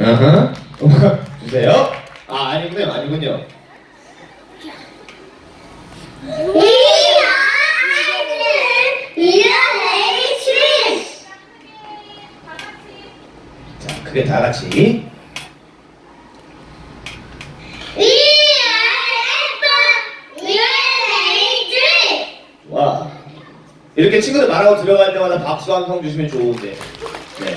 아하. 주세요. 아 아니군요, 아니군요. 자, 그게 다 같이. We w 이렇게 친구들 말하고 들어갈 때마다 박수 한통 주시면 좋은데. 네.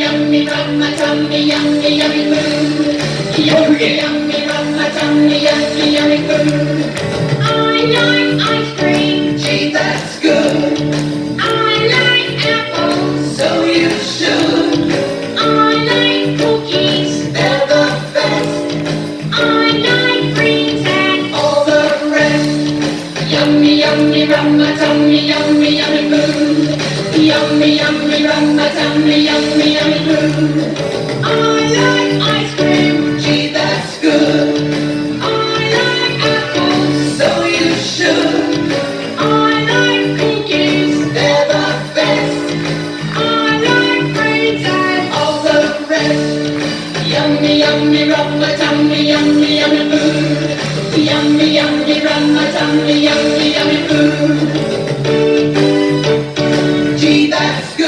yummy, yummy, yummy, yummy, yummy food. Yummy, yummy, yummy, yummy, yummy food. I like ice cream. Gee, that's good. I like apples. So you should. I like cookies. They're the best. I like greens and all the rest. Yummy, yummy, yummy, yummy, yummy, yummy food yummy, yummy, run my tummy, yummy, yummy food. I like ice cream, gee, that's good. I like apples, so you should. I like cookies, they're the best. I like and all the rest. Yummy, yummy, my tummy, yummy, yummy food. Yummy, yummy, run my tummy, yummy, yummy food.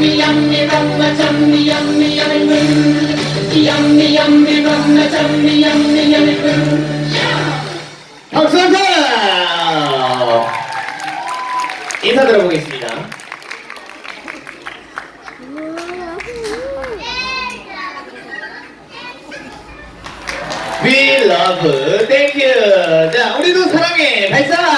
yummy, yummy, rumma tummy, yummy, yummy moo. Yummy, yummy, rumma tummy, yummy, yummy moo. 감사합니다. 인사 들어보겠습니다. We love, thank you. 자, 우리도 사랑해, 발사.